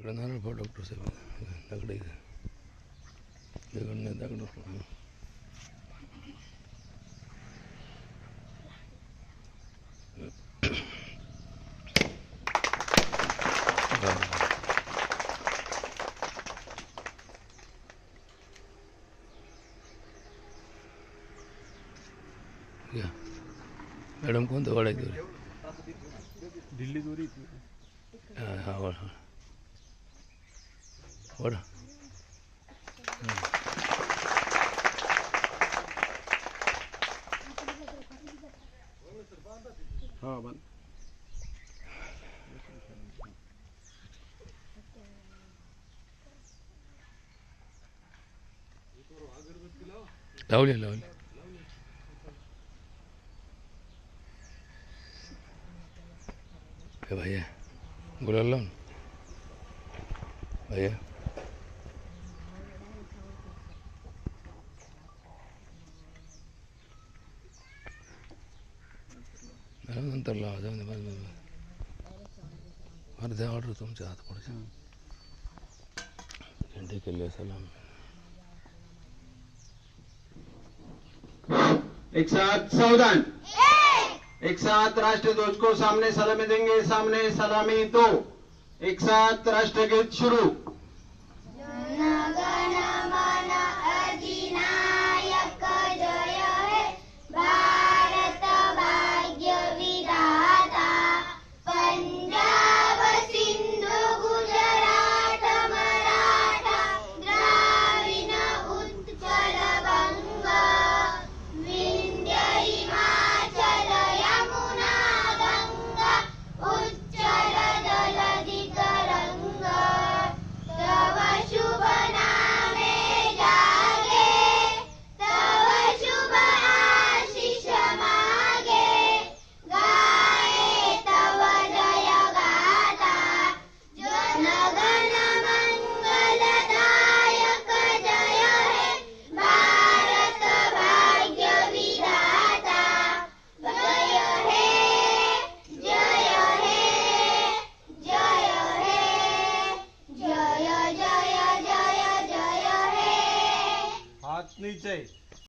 इकडे नारळ फोड डॉक्टर साहेब दगड दगड नाही दगड फोड. बरं. घ्या मॅडम दिल्ली दोरी हा हा वळ वळ हा बन लावले लावले हे भैया गुलाल लावून भैया नंतर लावा जाऊन दे बस बस बस अर्ध्या ऑर्डर तुमच्या हात पडશે झेंडे केले सलाम। एक साथ सावधान। एक साथ राष्ट्र ध्वज को सामने सलामी देंगे सामने सलामी दो। एक साथ राष्ट्रगीत शुरू। નીચે